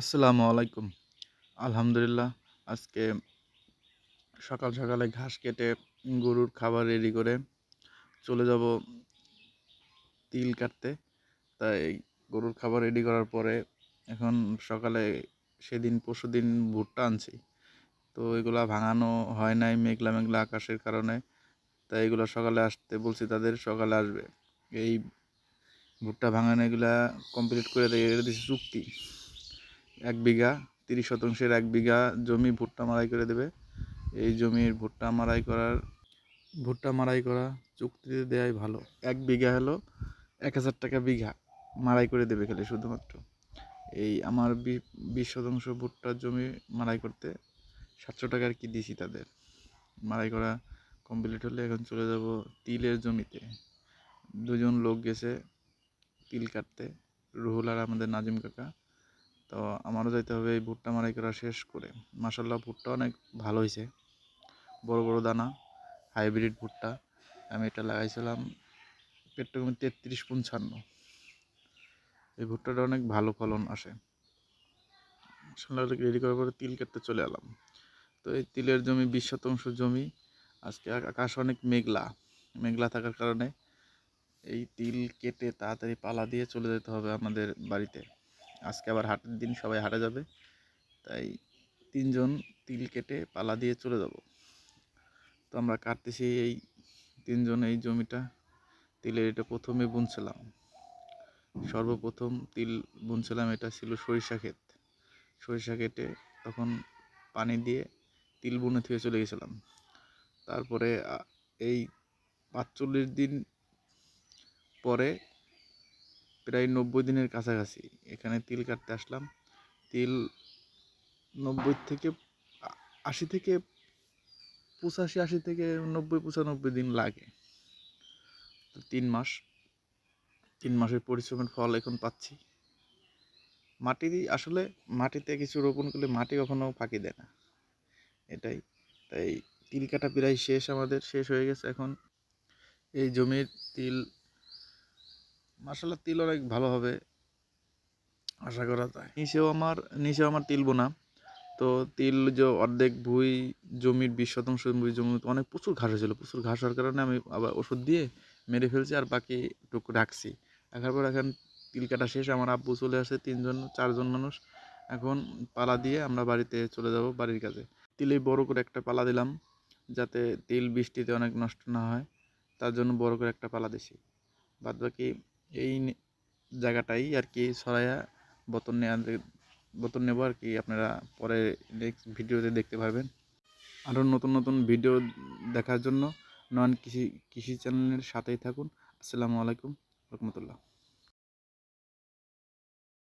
আসসালামু আলাইকুম। আলহামদুলিল্লাহ, আজকে সকাল সকালে ঘাস কেটে গরুর খাবার রেডি করে চলে যাব তিল কাটতে। তাই গরুর খাবার রেডি করার পরে এখন সকালে সেদিন পরশু দিন ভুট্টা আনছি। তো এগুলা ভাঙানো হয় নাই মেঘলা মেঘলা আকাশের কারণে। তাই এগুলো সকালে আসতে বলছি তাদের সকালে আসবে। এই ভুট্টা ভাঙানো এগুলা কমপ্লিট করে দিয়ে দিচ্ছি চুক্তি। এক বিঘা, তিরিশ শতাংশের এক বিঘা জমি ভুট্টা মারাই করে দেবে। এই জমির ভুট্টা মারাই করার, ভুট্টা মারাই করা চুক্তিতে দেওয়াই ভালো। এক বিঘা হলো এক হাজার টাকা বিঘা মারাই করে দেবে খালি শুধুমাত্র। এই আমার বিশ শতাংশ ভুট্টার জমি মারাই করতে সাতশো টাকা আর কি দিছি তাদের? মারাই করা কমপ্লিট হলে এখন চলে যাব তিলের জমিতে। দুজন লোক গেছে তিল কাটতে, রুহুল আর আমাদের নাজিম কাকা। তো আমারও যাইতে হবে, এই ভুট্টা মারাই করা শেষ করে। মাসাল্লাহ ভুট্টা অনেক ভালো হয়েছে বড় বড় দানা, হাইব্রিড ভুট্টা। আমি এটা লাগাইছিলাম পেট্রোকমি তেত্রিশ পঞ্চান্ন। এই ভুট্টাটা অনেক ভালো ফলন আসে। মাসাল্লাহ রেডি করার পরে তিল কাটতে চলে এলাম। তো এই তিলের জমি, বিশ শতাংশ জমি। আজকে আকাশ অনেক মেঘলা। মেঘলা থাকার কারণে এই তিল কেটে তাড়াতাড়ি পালা দিয়ে চলে যেতে হবে আমাদের বাড়িতে। আজকে আবার হাটের দিন, সবাই হাটে যাবে। তাই তিনজন তিল কেটে পালা দিয়ে চলে যাব। তো আমরা কাটতেছি এই তিনজন এই জমিটা। তিলের এটা প্রথমে বুনছিলাম। সর্বপ্রথম তিল বুনছিলাম, এটা ছিল সরিষা ক্ষেত। সরিষা কেটে তখন পানি দিয়ে তিল বুনে থেকে চলে গেছিলাম। তারপরে এই পাঁচচল্লিশ দিন পরে প্রায় নব্বই দিনের কাছাকাছি। এখানে তিল কাটতে আসলাম। তিল নব্বই থেকে আশি থেকে পঁচাশি, আশি থেকে নব্বই, পঁচানব্বই দিন লাগে। তো তিন মাস, তিন মাসের পরিশ্রমের ফল এখন পাচ্ছি। মাটি আসলে মাটিতে কিছু রোপণ করলে মাটি কখনো ফাঁকি দেয় না। এটাই। তাই তিল কাটা প্রায় শেষ আমাদের, শেষ হয়ে গেছে এখন। এই জমির তিল মাসাল্লাহ তিল অনেক ভালো হবে। আশা করা যায়। নিচেও আমার নিচেও আমার তিল বোনা তো তিল যে অর্ধেক ভুই জমির বিশ শতাংশ ভুই জমি অনেক প্রচুর ঘাস হয়েছিল। প্রচুর ঘাস হওয়ার কারণে আমি আবার ওষুধ দিয়ে মেরে ফেলছি আর বাকি টুকু রাখছি। রাখার পর এখন তিল কাটা শেষ, আমার আব্বু চলে আসে, তিনজন, চারজন মানুষ। এখন পালা দিয়ে আমরা বাড়িতে চলে যাব বাড়ির কাছে তিলে বড় করে একটা পালা দিলাম, যাতে তিল বৃষ্টিতে অনেক নষ্ট না হয়। তার জন্য বড় করে একটা পালা দিছি। বাদ বাকি এই জায়গাটাই আর কি সরাইয়া বতন নেওয়া বতন নেব আর কি আপনারা পরে নেক্সট ভিডিওতে দেখতে পাবেন আরও নতুন নতুন ভিডিও দেখার জন্য নন কৃষি কৃষি চ্যানেলের সাথেই থাকুন। আসসালামু আলাইকুম, রহমতুল্লাহ।